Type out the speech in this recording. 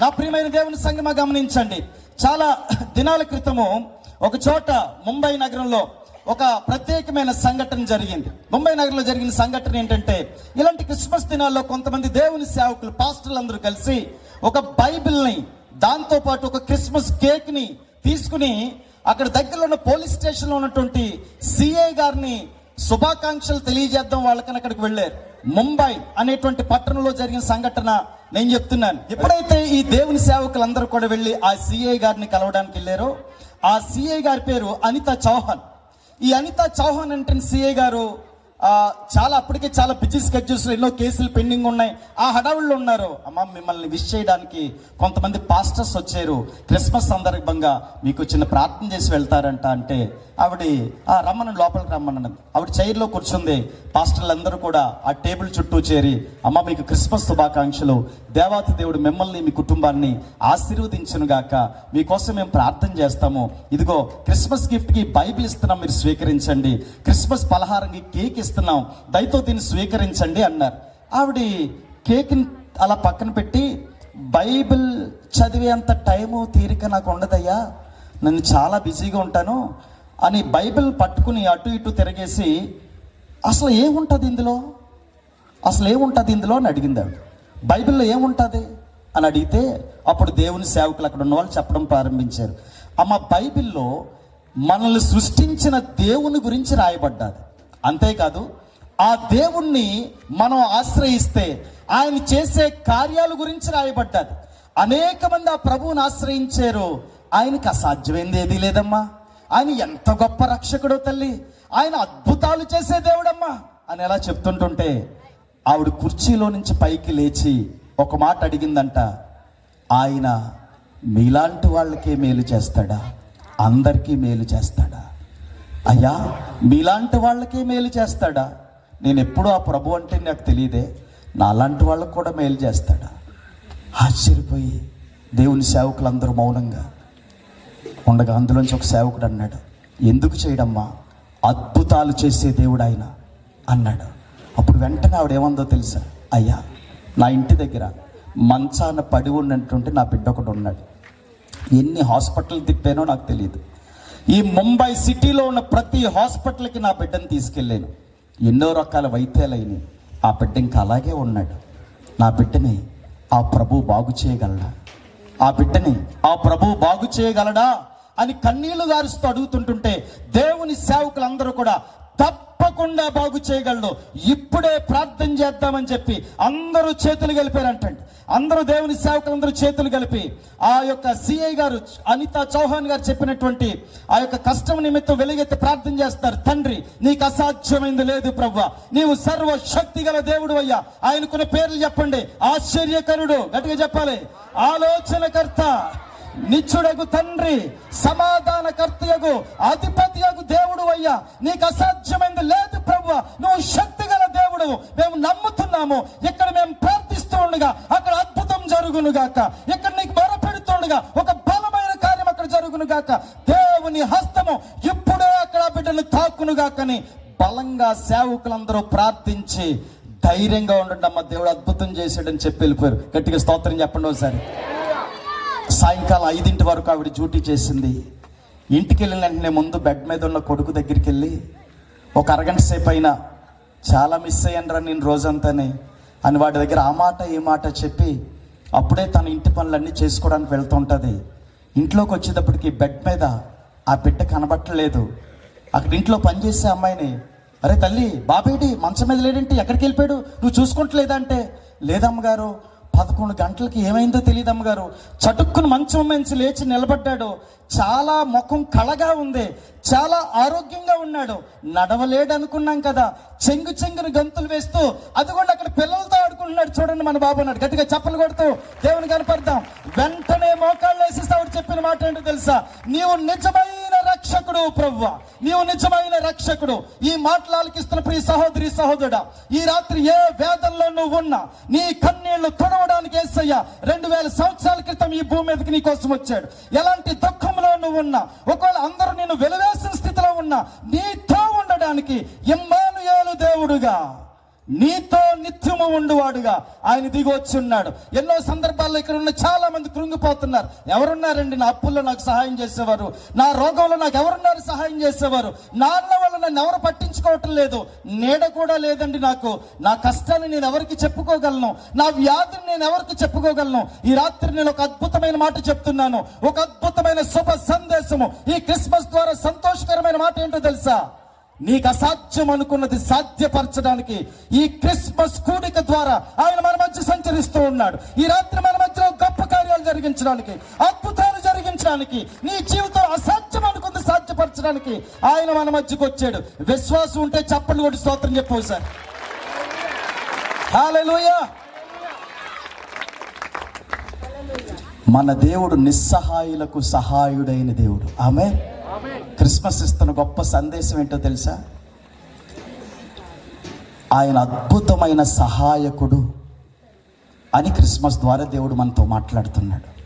నా ప్రియమైన దేవుని సంగమ గమనించండి. చాలా దినాల క్రితము ఒక చోట ముంబై నగరంలో ఒక ప్రత్యేకమైన సంఘటన జరిగింది. ముంబై నగరంలో జరిగిన సంఘటన ఏంటంటే ఇలాంటి క్రిస్మస్ దినాల్లో కొంతమంది దేవుని సేవకులు పాస్టర్లు అందరూ కలిసి ఒక బైబిల్ని దాంతోపాటు ఒక క్రిస్మస్ కేక్ని తీసుకుని అక్కడ దగ్గరలో ఉన్న పోలీస్ స్టేషన్లో ఉన్నటువంటి సిఐ గారిని శుభాకాంక్షలు తెలియజేద్దాం వాళ్ళకని అక్కడికి వెళ్ళారు. ముంబై అనేటువంటి పట్టణంలో జరిగిన సంఘటన నేను చెప్తున్నాను. ఎప్పుడైతే ఈ దేవుని సేవకులందరూ కూడా వెళ్ళి ఆ సిఐ గారిని కలవడానికి వెళ్ళారో ఆ సిఐ గారి పేరు అనిత చౌహాన్. ఈ అనిత చౌహాన్ అంటే సిఐ గారు చాలా అప్పటికే చాలా బిజీ స్కెడ్యూల్స్ ఎన్నో కేసులు పెండింగ్ ఉన్నాయి. ఆ హడావుల్లో ఉన్నారు. అమ్మ మిమ్మల్ని విష్ చేయడానికి కొంతమంది పాస్టర్స్ వచ్చారు. క్రిస్మస్ సందర్భంగా మీకు చిన్న ప్రార్థన చేసి వెళ్తారంట అంటే ఆవిడ ఆ రమ్మను లోపలికి రమ్మన్నది ఆవిడ చైర్లో కూర్చుంది. పాస్టర్లు అందరూ కూడా ఆ టేబుల్ చుట్టూ చేరి అమ్మ మీకు క్రిస్మస్ శుభాకాంక్షలు. దేవాతి దేవుడు మిమ్మల్ని మీ కుటుంబాన్ని ఆశీర్వదించను గాక మీకోసం మేము ప్రార్థన చేస్తాము. ఇదిగో క్రిస్మస్ గిఫ్ట్కి బైబిల్ ఇస్తున్నాం మీరు స్వీకరించండి. క్రిస్మస్ పలహారంకి కేక్ ఇస్తున్నాం దయతో దీన్ని స్వీకరించండి అన్నారు. ఆవిడ కేక్ని అలా పక్కన పెట్టి బైబిల్ చదివేంత టైము తీరిక నాకు ఉండదయ్యా. నేను చాలా బిజీగా ఉంటాను అని బైబిల్ పట్టుకుని అటు ఇటు తిరగేసి అసలు ఏముంటుంది ఇందులో? అసలు ఏముంటుంది ఇందులో అని అడిగింది ఆవిడ. బైబిల్లో ఏముంటుంది అని అడిగితే అప్పుడు దేవుని సేవకులు అక్కడ ఉన్న వాళ్ళు చెప్పడం ప్రారంభించారు. అమ్మ బైబిల్లో మనల్ని సృష్టించిన దేవుని గురించి రాయబడ్డాది. అంతేకాదు ఆ దేవుణ్ణి మనం ఆశ్రయిస్తే ఆయన చేసే కార్యాల గురించి రాయబడ్డది అనేక మంది ఆ ప్రభువుని ఆశ్రయించారు. ఆయనకి అసాధ్యమైంది ఏది లేదమ్మా. ఆయన ఎంత గొప్ప రక్షకుడో తల్లి. ఆయన అద్భుతాలు చేసే దేవుడమ్మా అని ఎలా చెప్తుంటుంటే ఆవిడ కుర్చీలో నుంచి పైకి లేచి ఒక మాట అడిగిందంట. ఆయన మీలాంటి వాళ్ళకే మేలు చేస్తాడా? అందరికీ మేలు చేస్తాడా? అయ్యా మీలాంటి వాళ్ళకే మేలు చేస్తాడా? నేను ఎప్పుడూ ఆ ప్రభు అంటే నాకు తెలియదే. నాలాంటి వాళ్ళకు కూడా మేలు చేస్తాడా? ఆశ్చర్యపోయి దేవుని సేవకులందరూ మౌనంగా ఉండగా అందులోంచి ఒక సేవకుడు అన్నాడు ఎందుకు చేయడమ్మా? అద్భుతాలు చేసే దేవుడు ఆయన అన్నాడు. అప్పుడు వెంటనే ఆవిడ ఏమందో తెలుసా? అయ్యా నా ఇంటి దగ్గర మంచాన పడి ఉన్నటువంటి నా బిడ్డ ఒకడు ఉన్నాడు. ఎన్ని హాస్పిటల్ తిప్పానో నాకు తెలియదు. ఈ ముంబై సిటీలో ఉన్న ప్రతి హాస్పిటల్కి నా బిడ్డను తీసుకెళ్ళాను. ఎన్నో రకాల వైద్యాలైనవి. ఆ బిడ్డ ఇంకా అలాగే ఉన్నాడు. నా బిడ్డని ఆ ప్రభు బాగు చేయగలడా? ఆ బిడ్డని ఆ ప్రభు బాగు చేయగలడా? అని కన్నీళ్ళు గారుస్తూ అడుగుతుంటుంటే దేవుని సేవకులందరూ కూడా తప్పకుండా బాగు చేయగలడు ఇప్పుడే ప్రార్థన చేద్దామని చెప్పి అందరూ చేతులు కలిపారంటండి అందరూ దేవుని సేవకులందరూ చేతులు కలిపి ఆ యొక్క సిఐ గారు అనిత చౌహాన్ గారు చెప్పినటువంటి ఆ యొక్క కష్టం నిమిత్తం వెలుగెత్తి ప్రార్థన చేస్తారు. తండ్రి నీకు అసాధ్యమైంది లేదు ప్రవ్వ. నీవు సర్వ శక్తి గల దేవుడు అయ్యా. ఆయనకున్న పేర్లు చెప్పండి. ఆశ్చర్యకరుడు. గట్టిగా చెప్పాలి. ఆలోచనకర్త. నిచ్చుడగు తండ్రి సమాధానకర్తయగు అధిపతియగు దేవుడు అయ్యా. నీకు అసాధ్యమైంది లేదు ప్రభు నువ్వు శక్తి గల దేవుడు మేము నమ్ముతున్నాము. ఇక్కడ మేము ప్రార్థిస్తూ ఉండగా అక్కడ అద్భుతం జరుగును గాక. ఇక్కడ నీకు మొరపెడుతుండగా ఒక బలమైన కార్యం అక్కడ జరుగును గాక. దేవుని హస్తము ఇప్పుడే అక్కడ బిడ్డను తాకును గాకని బలంగా సేవకులందరూ ప్రార్థించి ధైర్యంగా ఉండండి అమ్మ. దేవుడు అద్భుతం చేశాడని చెప్పి వెళ్ళిపోయారు. గట్టిగా స్తోత్రం చెప్పండి ఒకసారి. సాయంకాలం ఐదింటి వరకు ఆవిడ డ్యూటీ చేసింది. ఇంటికి వెళ్ళిన వెంటనే ముందు బెడ్ మీద ఉన్న కొడుకు దగ్గరికి వెళ్ళి ఒక అరగంట సేపు అయినా చాలా మిస్ అయ్యానరా నేను రోజంతానే అని వాడి దగ్గర ఆ మాట ఈ మాట చెప్పి అప్పుడే తన ఇంటి పనులన్నీ చేసుకోవడానికి వెళ్తుంటుంది ఇంట్లోకి వచ్చేటప్పటికి బెడ్ మీద ఆ బిడ్డ కనబట్టలేదు. అక్కడ ఇంట్లో పనిచేసే అమ్మాయిని అరే తల్లి బాబేటి మంచం మీద లేడేంటి? ఎక్కడికి వెళ్ళిపోయాడు? నువ్వు చూసుకుంటలేదా అంటే? లేదమ్మగారు పదకొండు గంటలకి ఏమైందో తెలియదు అమ్మగారు. చటుక్కును మంచం మంచి లేచి నిలబడ్డాడు. చాలా ముఖం కళగా ఉంది. చాలా ఆరోగ్యంగా ఉన్నాడు. నడవలేడు అనుకున్నాం కదా. చెంగు చెంగును గంతులు వేస్తూ అదిగోండి అక్కడ పిల్లలతో ఆడుకుంటున్నాడు చూడండి మన బాబు అన్నాడు. గట్టిగా చప్పలు కొడుతూ దేవుని కనపడతాం వెంటనే మోకాళ్ళు చెప్పిన మాట ఏంటో తెలుసా? నీవు నిజమైన రక్షకుడు ప్రవ్వ. నీవు నిజమైన రక్షకుడు. ఈ మాటలు ఆలకిస్తున్న ప్రియ సహోదరి సహోదరుడా ఈ రాత్రి ఏ వేదంలో నువ్వు ఉన్నా నీ కన్నీళ్ళు తొడవడానికి ఏసయ్యా రెండు వేల సంవత్సరాల క్రితం ఈ భూమి మీదకి నీ కోసం వచ్చాడు. ఎలాంటి దుఃఖంలో నువ్వు ఉన్నా ఒకవేళ అందరూ నేను వెలివేసిన స్థితిలో ఉన్నా నీతో ఉండడానికి ఇమ్మానుయేలు దేవుడుగా. నీతో నిత్యము ఉండువాడుగా. ఆయన దిగి వచ్చి ఉన్నాడు ఎన్నో సందర్భాల్లో ఇక్కడ ఉన్న చాలా మంది కృంగిపోతున్నారు. ఎవరున్నారండి? నా అప్పుల్లో నాకు సహాయం చేసేవారు. నా రోగంలో నాకు ఎవరున్నారు సహాయం చేసేవారు? నాన్న వల్ల నన్ను ఎవరు పట్టించుకోవటం లేదు. నీడ కూడా లేదండి నాకు. నా కష్టాన్ని నేను ఎవరికి చెప్పుకోగలను? నా వ్యాధిని నేను ఎవరికి చెప్పుకోగలను? ఈ రాత్రి నేను ఒక అద్భుతమైన మాట చెప్తున్నాను. ఒక అద్భుతమైన శుభ సందేశము. ఈ క్రిస్మస్ ద్వారా సంతోషకరమైన మాట ఏంటో తెలుసా? నీకు అసాధ్యం అనుకున్నది సాధ్యపరచడానికి ఈ క్రిస్మస్ కూడిక ద్వారా ఆయన మన మధ్య సంచరిస్తూ ఉన్నాడు. ఈ రాత్రి మన మధ్యలో గొప్ప కార్యాలు జరిగించడానికి అద్భుతాలు జరిగించడానికి నీ జీవితం అసాధ్యం అనుకుంది సాధ్యపరచడానికి ఆయన మన మధ్యకు వచ్చాడు. విశ్వాసం ఉంటే చప్పట్లు కొట్టి స్తోత్రం చెప్పవు సార్. హల్లెలూయా మన దేవుడు నిస్సహాయులకు సహాయుడైన దేవుడు. ఆమె క్రిస్మస్ ఇస్తున్న గొప్ప సందేశం ఏంటో తెలుసా? ఆయన అద్భుతమైన సహాయకుడు అని క్రిస్మస్ ద్వారా దేవుడు మనతో మాట్లాడుతున్నాడు.